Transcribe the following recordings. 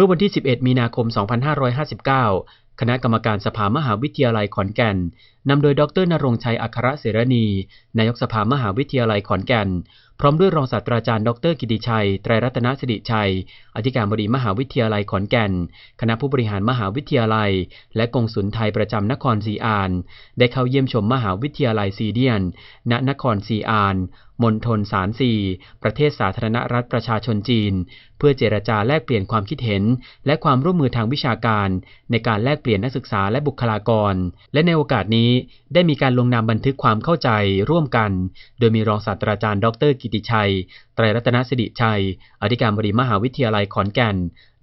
มื่อวันที่ 11 มีนาคม 2559 คณะกรรมการสภามหาวิทยาลัยขอนแก่นนำโดยดรนรงชัยอัครเสรณีนายกสภามหาวิทยาลัยขอนแก่น พร้อมด้วยรองศาสตราจารย์ดรกิติชัย ไตรรัตนสิริชัย อธิการบดีมหาวิทยาลัยขอนแก่น คณะผู้บริหารมหาวิทยาลัย และกงสุลไทยประจำนครซีอาน ได้เข้าเยี่ยมชมมหาวิทยาลัยซีเดียน ณนครซีอานมณฑลสารซีประเทศสาธารณรัฐประชาชนจีน เพื่อเจรจาแลกเปลี่ยนความคิดเห็น และความร่วมมือทางวิชาการ ในการแลกเปลี่ยนนักศึกษาและบุคลากร และในโอกาสนี้นี้ได้มีการลงนามบันทึกความเข้าใจร่วมกัน โดยมีรองศาสตราจารย์ ดร กิติชัย ไตรรัตนสิริชัย อธิการบดีมหาวิทยาลัยขอนแก่น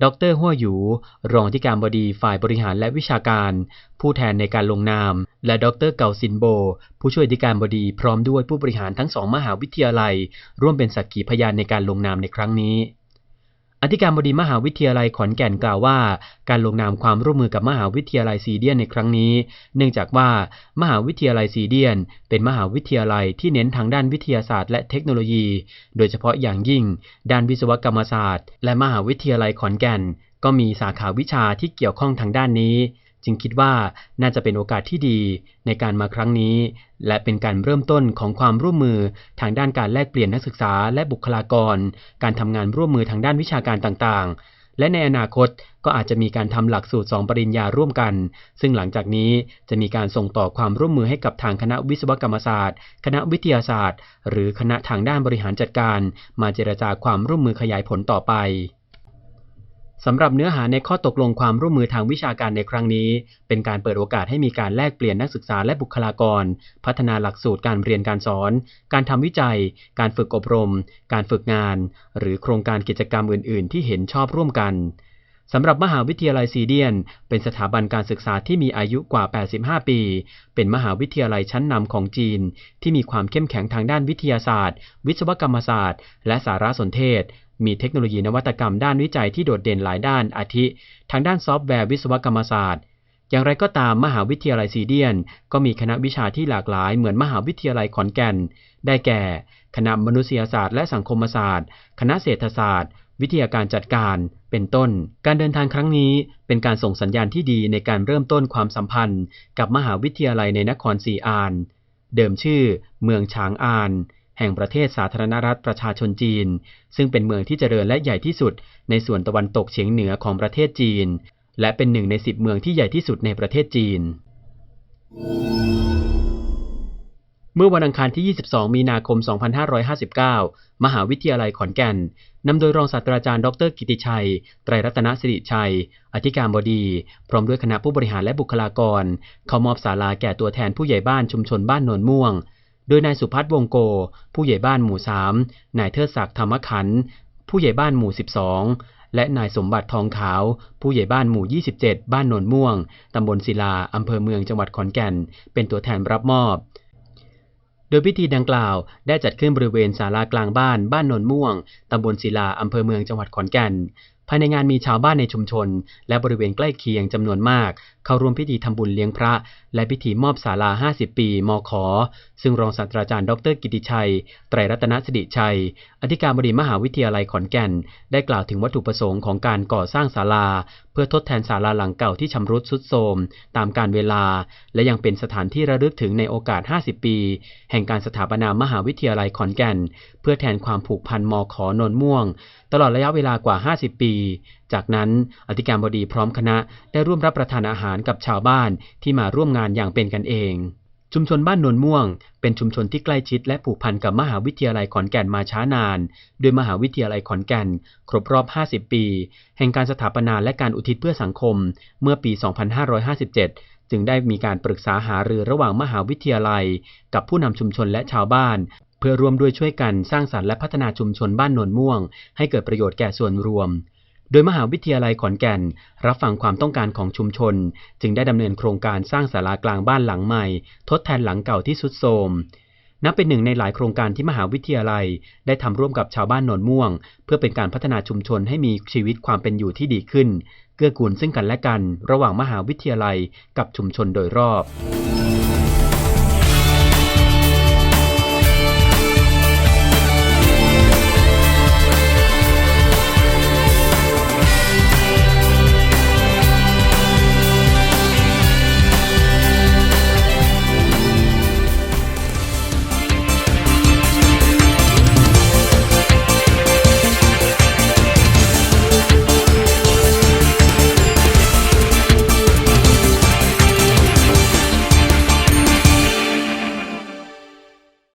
ดรหัวหยู รองอธิการบดีฝ่ายบริหารและวิชาการ ผู้แทนในการลงนาม และดรเกาซินโบ ผู้ช่วยอธิการบดีพร้อมด้วยผู้บริหารทั้งสองมหาวิทยาลัย ร่วมเป็นสักขีพยานในการลงนามในครั้งนี้ อธิการบดีมหาวิทยาลัยขอนแก่นกล่าวว่า การลงนามความร่วมมือกับมหาวิทยาลัยซีเดียนในครั้งนี้ เนื่องจากว่ามหาวิทยาลัยซีเดียน เป็นมหาวิทยาลัยที่เน้นทางด้านวิทยาศาสตร์และเทคโนโลยี โดยเฉพาะอย่างยิ่ง ด้านวิศวกรรมศาสตร์ และมหาวิทยาลัยขอนแก่น ก็มีสาขาวิชาที่เกี่ยวข้องทางด้านนี้ จึงคิดว่าน่าจะเป็นโอกาสที่ดีในการมาครั้งนี้ และเป็นการเริ่มต้นของความร่วมมือทางด้านการแลกเปลี่ยนนักศึกษาและบุคลากร การทำงานร่วมมือทางด้านวิชาการต่างๆ และในอนาคตก็อาจจะมีการทำหลักสูตร 2 ปริญญาร่วมกัน ซึ่งหลังจากนี้จะมีการส่งต่อความร่วมมือให้กับทางคณะวิศวกรรมศาสตร์ คณะวิทยาศาสตร์ หรือคณะทางด้านบริหารจัดการ มาเจรจาความร่วมมือขยายผลต่อไป สำหรับเนื้อหาในข้อตกลงความร่วมมือทางวิชาการในครั้งนี้ เป็นการเปิดโอกาสให้มีการแลกเปลี่ยนนักศึกษาและบุคลากร พัฒนาหลักสูตรการเรียนการสอน การทำวิจัย การฝึกอบรม การฝึกงาน หรือโครงการกิจกรรมอื่น ๆ ที่เห็นชอบร่วมกันสำหรับมหาวิทยาลัยซีเดียน เป็นสถาบันการศึกษาที่มีอายุกว่า 85 ปี เป็นมหาวิทยาลัยชั้นนำของจีน ที่มีความเข้มแข็งทางด้านวิทยาศาสตร์ วิศวกรรมศาสตร์ และสารสนเทศ มีเทคโนโลยีนวัตกรรมด้านวิจัยที่โดดเด่นหลายด้านอาทิ ทางด้านซอฟต์แวร์วิศวกรรมศาสตร์ อย่างไรก็ตามมหาวิทยาลัยซีเดียน ก็มีคณะวิชาที่หลากหลายเหมือนมหาวิทยาลัยขอนแก่น ได้แก่ คณะมนุษยศาสตร์และสังคมศาสตร์ คณะเศรษฐศาสตร์ วิทยาการจัดการ เป็นต้น การเดินทางครั้งนี้ เป็นการส่งสัญญาณที่ดีในการเริ่มต้นความสัมพันธ์ กับมหาวิทยาลัยในนครซีอาน เดิมชื่อ เมืองฉางอาน แห่งประเทศสาธารณรัฐประชาชนจีน ซึ่งเป็นเมืองที่เจริญและใหญ่ที่สุดในส่วนตะวันตกเฉียงเหนือของประเทศจีน และเป็นหนึ่งในสิบเมืองที่ใหญ่ที่สุดในประเทศจีน เมื่อวันอังคารที่ 22 มีนาคม 2559 มหาวิทยาลัยขอนแก่นนำโดยรองศาสตราจารย์ดรกิติชัย ไตรรัตนสิริชัย อธิการบดี พร้อมด้วยคณะผู้บริหารและบุคลากร เข้ามอบศาลาแก่ตัวแทนผู้ใหญ่บ้านชุมชนบ้านโนนม่วง โดยนายสุพัฒน์วงโก ผู้ใหญ่บ้านหมู่ 3 นายเทิดศักดิ์ธรรมขันธ์ผู้ใหญ่บ้านหมู่ 12 และนายสมบัติทองขาว ผู้ใหญ่บ้านหมู่ 27 บ้านโนนม่วง ตำบลศิลา อำเภอเมืองจังหวัดขอนแก่น เป็นตัวแทนรับมอบ โดยพิธีดังกล่าวได้จัดขึ้นบริเวณศาลากลางบ้านบ้านโนนม่วง ตำบลศิลา อำเภอเมืองจังหวัดขอนแก่น ภายในงานมีชาวบ้านในชุมชน และบริเวณใกล้เคียงจำนวนมาก เข้าร่วมพิธีทำบุญเลี้ยงพระ และพิธีมอบศาลา 50 ปี มข ซึ่งรองศาสตราจารย์ดรกิติชัย ไตรรัตนสิริชัย อธิการบดีมหาวิทยาลัยขอนแก่น ได้กล่าวถึงวัตถุประสงค์ของการก่อสร้างศาลา เพื่อทดแทนศาลาหลังเก่าที่ชำรุดทรุดโทรมตามกาลเวลา และยังเป็นสถานที่ระลึกถึงในโอกาส 50 ปี แห่งการสถาปนามหาวิทยาลัยขอนแก่น เพื่อแทนความผูกพันมอขอนนม่วง ตลอดระยะเวลากว่า 50 ปี จากนั้นอธิการบดีพร้อมคณะได้ร่วมรับประทานอาหารกับชาวบ้านที่มาร่วมงานอย่างเป็นกันเอง ชุมชนบ้านนนม่วง เป็นชุมชนที่ใกล้ชิดและผูกพันกับมหาวิทยาลัยขอนแก่นมาช้านาน โดยมหาวิทยาลัยขอนแก่น ครบรอบ 50 ปี แห่งการสถาปนาและการอุทิศเพื่อสังคม เมื่อปี 2557 จึงได้มีการปรึกษาหารือระหว่างมหาวิทยาลัย กับผู้นำชุมชนและชาวบ้าน เพื่อร่วมด้วยช่วยกันสร้างสรรค์และพัฒนาชุมชนบ้านโนนม่วง ให้เกิดประโยชน์แก่ส่วนรวม โดยมหาวิทยาลัยขอนแก่น รับฟังความต้องการของชุมชน จึงได้ดำเนินโครงการสร้างศาลากลางบ้านหลังใหม่ ทดแทนหลังเก่าที่สุดโทรมนับเป็นหนึ่งในหลายโครงการที่มหาวิทยาลัย ได้ทำร่วมกับชาวบ้านนนม่วง เพื่อเป็นการพัฒนาชุมชนให้มีชีวิตความเป็นอยู่ที่ดีขึ้น เกื้อกูลซึ่งกันและกัน ระหว่างมหาวิทยาลัยกับชุมชนโดยรอบ